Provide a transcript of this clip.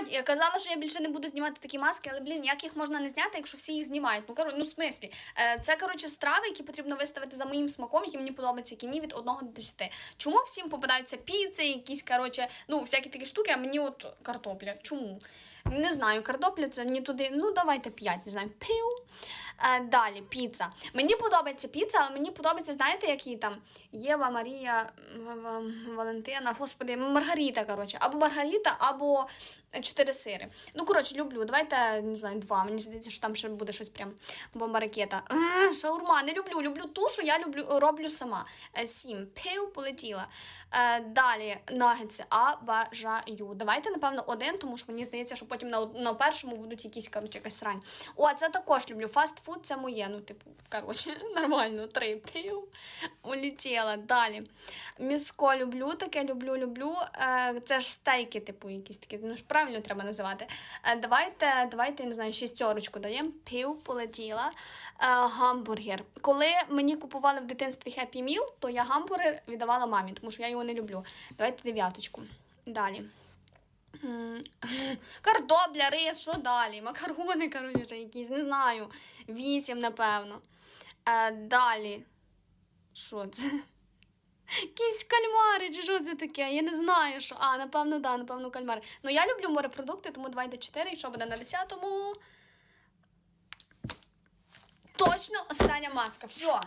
5! Я казала, що я більше не буду знімати такі маски, але блін, як їх можна не зняти, якщо всі їх знімають. Ну коротше, ну в смислі. Е, Це коротше страви, які потрібно виставити за моїм смаком, які мені подобаються кіні від 1 до 10. Чому всім попадаються піци, якісь коротше, ну всякі такі штуки, а мені от картопля. Чому? Не знаю, картопля це не туди. Ну давайте 5, не знаю, пів. Е, далі, піца. Мені подобається піца, але мені подобається, знаєте, які там Єва, Марія, Валентина, господи, Маргарита, коротше, або Маргарита, або чотири сири. Ну, коротше, люблю. Давайте, не знаю, два. Мені здається, що там ще буде щось прям бомба. Е, Шаурма, не люблю. Люблю ту, що я люблю, роблю сама. Е, Сім. Пив полетіла. Е, далі нагетси. А бажаю. Давайте, напевно, один, тому що мені здається, що потім на, на першому будуть якісь, коротше, якась срань. О, це також люблю. Фастфуд це моє. Ну, типу, коротше, нормально. Три пив. Улетіла. Далі. М'яско люблю, таке люблю, люблю. Е, це ж стейки, типу, якісь такі. Ну ж правильно треба називати. Е, давайте, давайте, не знаю, шістерочку даємо. Пів полетіла. Е, гамбургер. Коли мені купували в дитинстві Happy Meal, то я гамбургер віддавала мамі, тому що я його не люблю. Давайте дев'яточку. Далі. М, Картопля, рис, що далі? Макарони, коротше, якісь, не знаю. Вісім, напевно. Е, далі. Що це? Якісь кальмари, чи що це таке? Я не знаю, що. А, напевно, да, напевно, кальмари. Ну, я люблю морепродукти, тому давайте 4, і що буде на 10-му. Точно остання маска. Все.